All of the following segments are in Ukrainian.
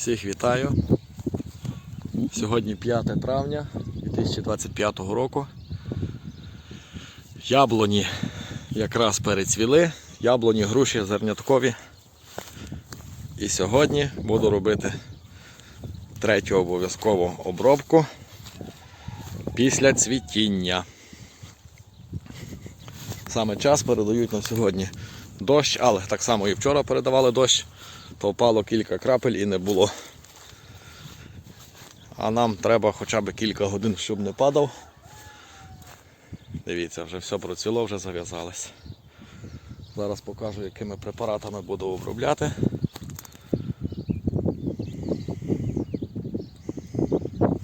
Всіх вітаю. Сьогодні 5 травня 2025 року. Яблуні якраз перецвіли, яблуні груші зерняткові. І сьогодні буду робити третю обов'язкову обробку після цвітіння. Саме час передають на сьогодні дощ, але так само і вчора передавали дощ, то впало кілька крапель і не було. А нам треба хоча б кілька годин, щоб не падав. Дивіться, вже все процвіло, вже зав'язалось. Зараз покажу, якими препаратами буду обробляти.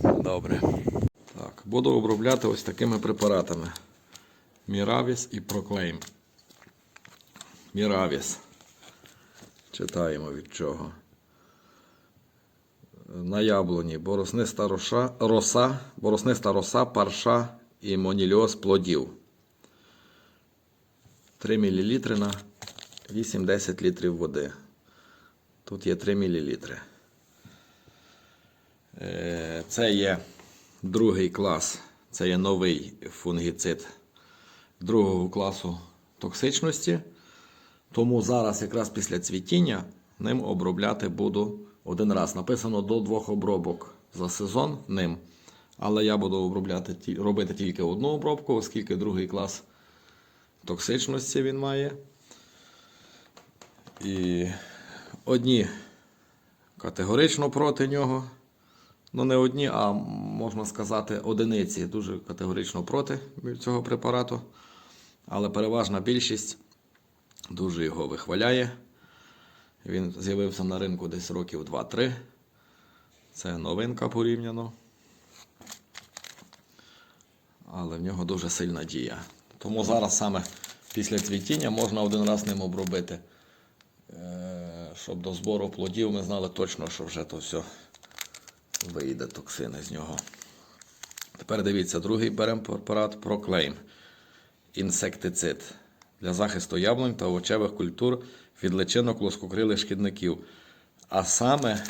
Добре. Так, буду обробляти ось такими препаратами. Міравіс і Проклейм. Міравіс. Читаємо від чого. На яблуні боросниста роша, роса, боросниста роса, парша і монільоз плодів. 3 мл на 8-10 літрів води. Тут є 3 мл. Е, Це є другий клас, це є новий фунгіцид другого класу токсичності. Тому зараз, якраз після цвітіння, ним обробляти буду один раз. Написано до двох обробок за сезон ним. Але я буду обробляти, робити тільки одну обробку, оскільки другий клас токсичності він має. І одні категорично проти нього. Ну, не одні, а можна сказати, одиниці дуже категорично проти цього препарату. Але переважна більшість дуже його вихваляє. Він з'явився на ринку десь років 2-3. Це новинка порівняно. Але в нього дуже сильна дія. Тому зараз саме після цвітіння можна один раз ним обробити. Е, Щоб до збору плодів ми знали точно, що вже то все вийде токсини з нього. Тепер дивіться, другий беремо препарат Proclaim. Інсектицид для захисту яблунь та овочевих культур від личинок лоскокрилих шкідників, а саме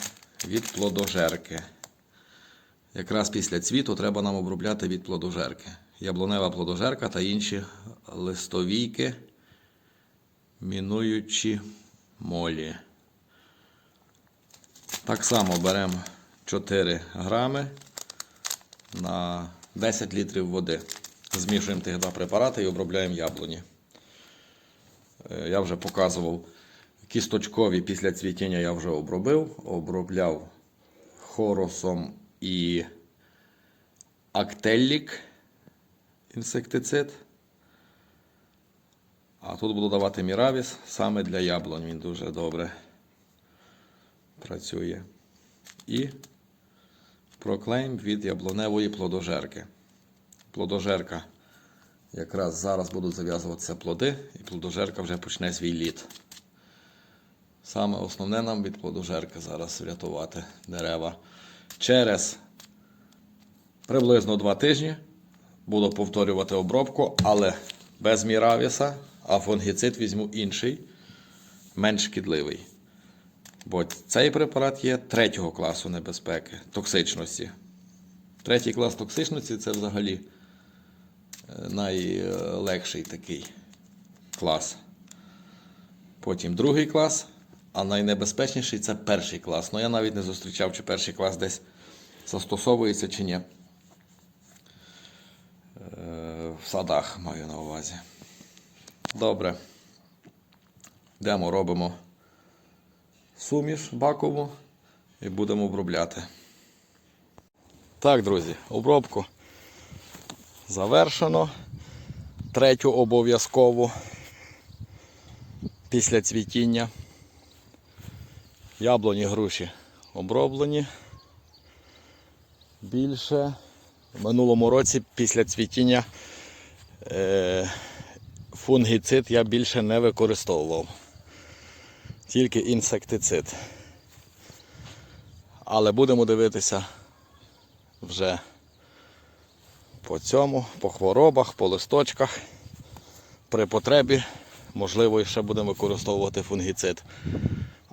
від плодожерки. Якраз після цвіту треба нам обробляти від плодожерки. Яблунева плодожерка та інші листовійки, мінуючі молі. Так само беремо 4 грами на 10 літрів води. Змішуємо тих два препарати і обробляємо яблуні. Е, Я вже показував кісточкові після цвітіння я вже обробив. Обробляв хоросом і актеллік інсектицид. А тут буду давати міравіс саме для яблунь. Він дуже добре працює. І проклейм від яблуневої плодожерки. Плодожерка. Якраз зараз будуть зав'язуватися плоди, і плодожерка вже почне свій літ. Саме основне нам від плодожерки зараз врятувати дерева. Через приблизно 2 тижні буду повторювати обробку, але без міравіса, а фунгіцид візьму інший, менш шкідливий. Бо цей препарат є третього класу небезпеки, токсичності. Третій клас токсичності це взагалі найлегший такий клас. Потім другий клас, а найнебезпечніший це перший клас. Ну я навіть не зустрічав, чи перший клас десь застосовується чи ні. Е, В садах маю на увазі. Добре. Йдемо, робимо суміш бакову і будемо обробляти. Так, друзі, обробку завершено. Третю обов'язково після цвітіння. Яблуні груші оброблені. Більше в минулому році після цвітіння е, фунгіцид я більше не використовував. Тільки інсектицид. Але будемо дивитися вже по цьому, по хворобах, по листочках. При потребі, можливо, ще будемо використовувати фунгіцид.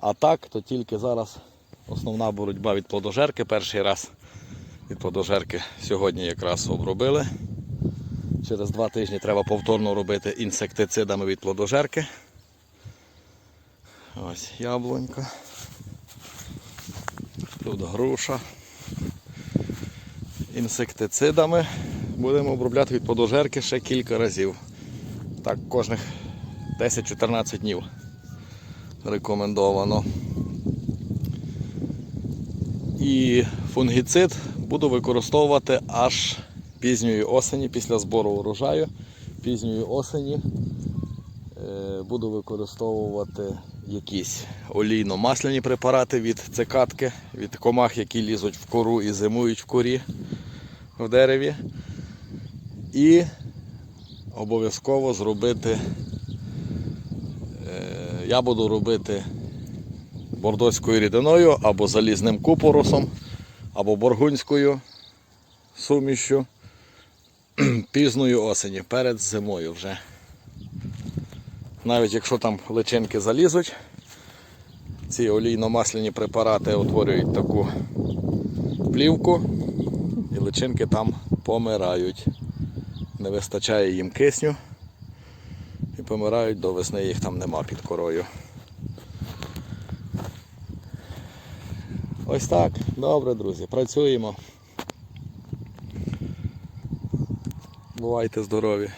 А так, то тільки зараз Основна боротьба від плодожерки. Перший раз від плодожерки сьогодні якраз обробили. Через два тижні треба повторно робити інсектицидами від плодожерки. Ось яблунька. Тут груша. Інсектицидами будемо обробляти від плодожерки ще кілька разів. Так, кожних 10-14 днів рекомендовано. І фунгіцид буду використовувати аж пізньої осені, після збору урожаю. Пізньої осені е, буду використовувати якісь олійно-масляні препарати від цикатки, від комах, які лізуть в кору і зимують в корі в дереві. І обов'язково зробити. е, Я буду робити бордоською рідиною або залізним купоросом, або боргунською сумішю пізною осені, перед зимою вже. Навіть якщо там личинки залізуть, ці олійно-масляні препарати утворюють таку плівку, і личинки там помирають. Не вистачає їм кисню і помирають до весни, їх там нема під корою. Ось так. Добре, друзі, працюємо. Бувайте здорові.